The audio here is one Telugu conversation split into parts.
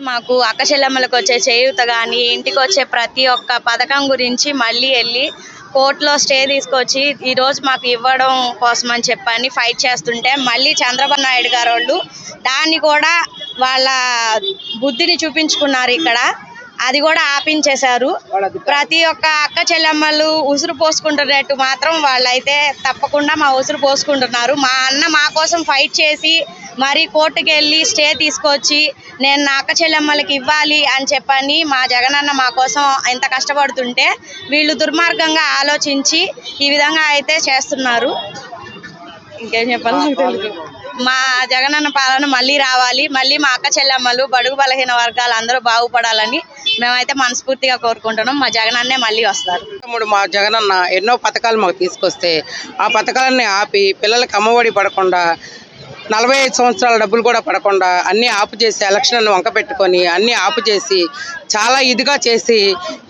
మాకు అక్కచెల్లెమ్మలకు వచ్చే చేయూత కానీ ఇంటికి వచ్చే ప్రతి ఒక్క పథకం గురించి మళ్ళీ వెళ్ళి కోర్టులో స్టే తీసుకొచ్చి ఈరోజు మాకు ఇవ్వడం కోసం అని చెప్పని ఫైట్ చేస్తుంటే మళ్ళీ చంద్రబాబు నాయుడు గారు వాళ్ళు దాన్ని కూడా వాళ్ళ బుద్ధిని చూపించుకున్నారు ఇక్కడ. అది కూడా ఆపించేశారు. ప్రతి ఒక్క అక్క చెల్లెమ్మలు ఉసురు పోసుకుంటున్నట్టు మాత్రం వాళ్ళైతే తప్పకుండా మా ఉసురు పోసుకుంటున్నారు. మా అన్న మా కోసం ఫైట్ చేసి మరి కోర్టుకి వెళ్ళి స్టే తీసుకొచ్చి నేను నా అక్క చెల్లెమ్మలకి ఇవ్వాలి అని చెప్పని మా జగనన్న మా కోసం ఎంత కష్టపడుతుంటే వీళ్ళు దుర్మార్గంగా ఆలోచించి ఈ విధంగా అయితే చేస్తున్నారు. ఇంకేం చెప్పాలి. మా జగనన్న పాలన మళ్ళీ రావాలి. మళ్ళీ మా అక్క చెల్లెమ్మలు బడుగు బలహీన వర్గాలు అందరూ బాగుపడాలని మేమైతే మనస్ఫూర్తిగా కోరుకుంటున్నాం. మా జగనన్నే మళ్ళీ వస్తారు. తమ్ముడు మా జగనన్న ఎన్నో పథకాలు మాకు తీసుకొస్తే ఆ పథకాలన్నీ ఆపి పిల్లలకి అమ్మఒడి పడకుండా నలభై ఐదు సంవత్సరాల డబ్బులు కూడా పడకుండా అన్నీ ఆపు చేసి ఎలక్షన్ వంక పెట్టుకొని అన్నీ ఆపు చేసి చాలా ఇదిగా చేసి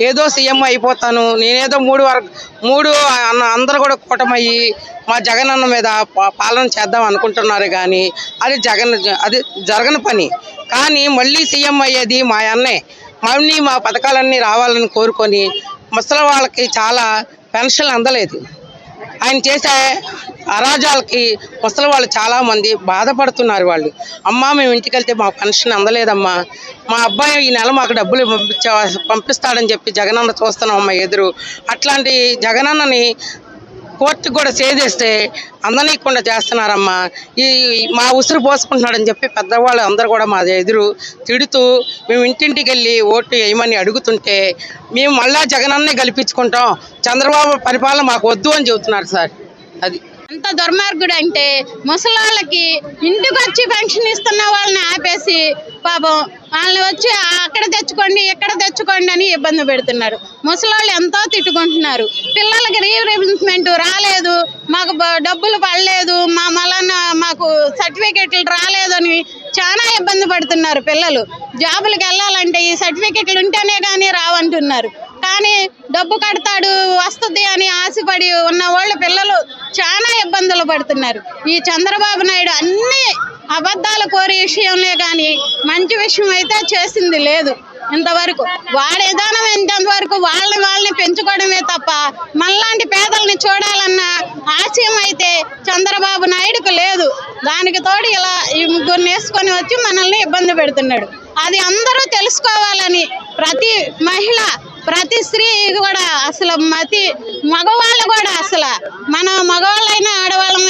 ఏదో సీఎం అయిపోతాను నేనేదో మూడు వరకు మూడు అన్న అందరూ కూడా కూటమయ్యి మా జగనన్న మీద పా- పాలన చేద్దాం అనుకుంటున్నారు కానీ అది జగన్ అది జరగని పని. కానీ మళ్ళీ సీఎం అయ్యేది మా అన్నే. మళ్ళీ మా పథకాలన్నీ రావాలని కోరుకొని ముసలి వాళ్ళకి చాలా పెన్షన్లు అందలేదు. ఆయన చేసే అరాజాలకి ముసలి వాళ్ళు చాలామంది బాధపడుతున్నారు వాళ్ళు. అమ్మ మేము ఇంటికి వెళ్తే మా పెన్షన్ అందలేదమ్మా. మా అబ్బాయి ఈ నెల మాకు డబ్బులు పంపించ పంపిస్తాడని చెప్పి జగనన్న చూస్తున్నాం అమ్మ ఎదురు. అట్లాంటి జగనన్నని కోర్టుకు కూడా చేదేస్తే అందనీయకుండా చేస్తున్నారమ్మా. ఈ మా ఉసురు పోసుకుంటున్నాడని చెప్పి పెద్దవాళ్ళు అందరూ కూడా మా ఎదురు తిడుతూ మేము ఇంటింటికి వెళ్ళి ఓటు వేయమని అడుగుతుంటే మేము మళ్ళా జగనన్నే గెలిపించుకుంటాం. చంద్రబాబు పరిపాలన మాకు వద్దు అని చెబుతున్నారు సార్. అది. ఎంత దుర్మార్గుడు అంటే ముసలాళ్ళకి ఇంటికి వచ్చి పెన్షన్ ఇస్తున్న వాళ్ళని ఆపేసి పాపం వాళ్ళని వచ్చి అక్కడ తెచ్చుకోండి ఇక్కడ తెచ్చుకోండి అని ఇబ్బంది పెడుతున్నారు. ముసలాళ్ళు ఎంతో తిట్టుకుంటున్నారు. పిల్లలకి రీఇంబర్స్మెంట్ రాలేదు మాకు డబ్బులు పడలేదు మా మలన మాకు సర్టిఫికెట్లు రాలేదు అని చాలా ఇబ్బంది పడుతున్నారు పిల్లలు. జాబులకు వెళ్ళాలంటే ఈ సర్టిఫికెట్లు ఉంటేనే కానీ రావంటున్నారు. కానీ డబ్బు కడతాడు వస్తుంది అని ఆశపడి ఉన్న వాళ్ళ పిల్లలు చాలా ఇబ్బందులు పడుతున్నారు. ఈ చంద్రబాబు నాయుడు అన్నీ అబద్ధాలు కోరే విషయంలో కానీ మంచి విషయం అయితే చేసింది లేదు ఇంతవరకు. వాళ్ళ విధానం ఇంతవరకు వాళ్ళని వాళ్ళని పెంచుకోవడమే తప్ప మనలాంటి పేదల్ని చూడాలన్న ఆశయం అయితే చంద్రబాబు నాయుడుకు లేదు. దానికి తోడు ఇలా ఈ ముగ్గురిని వేసుకొని వచ్చి మనల్ని ఇబ్బంది పెడుతున్నాడు. అది అందరూ తెలుసుకోవాలని ప్రతి మహిళ ప్రతి స్త్రీ కూడా అసలు మతి మగవాళ్ళు కూడా అసలు మన మగవాళ్ళైనా ఆడవాళ్ళం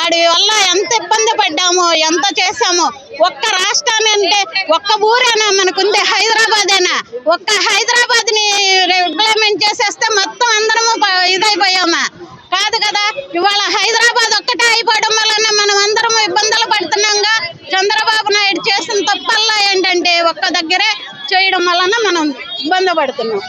ఆడి వల్ల ఎంత ఇబ్బంది పడ్డామో ఎంత చేసామో ఒక్క రాష్ట్రం అంటే ఒక్క ఊరేనా మనకుంది? హైదరాబాదేనా ఒక్క హైదరాబాద్ని ఇంప్లిమెంట్ చేసేస్తే మొత్తం అందరము ఇదైపోయామా? కాదు కదా ఇవాళ హైదరాబాద్ ఒక్కటే అయిపోవడం వలన మనం అందరము ఇబ్బందులు పడుతున్నాంగా. చంద్రబాబు నాయుడు చేసిన తప్పల్లా ఏంటంటే ఒక్క దగ్గరే చేయడం వలన మనం ఇబ్బంది పడుతున్నాం.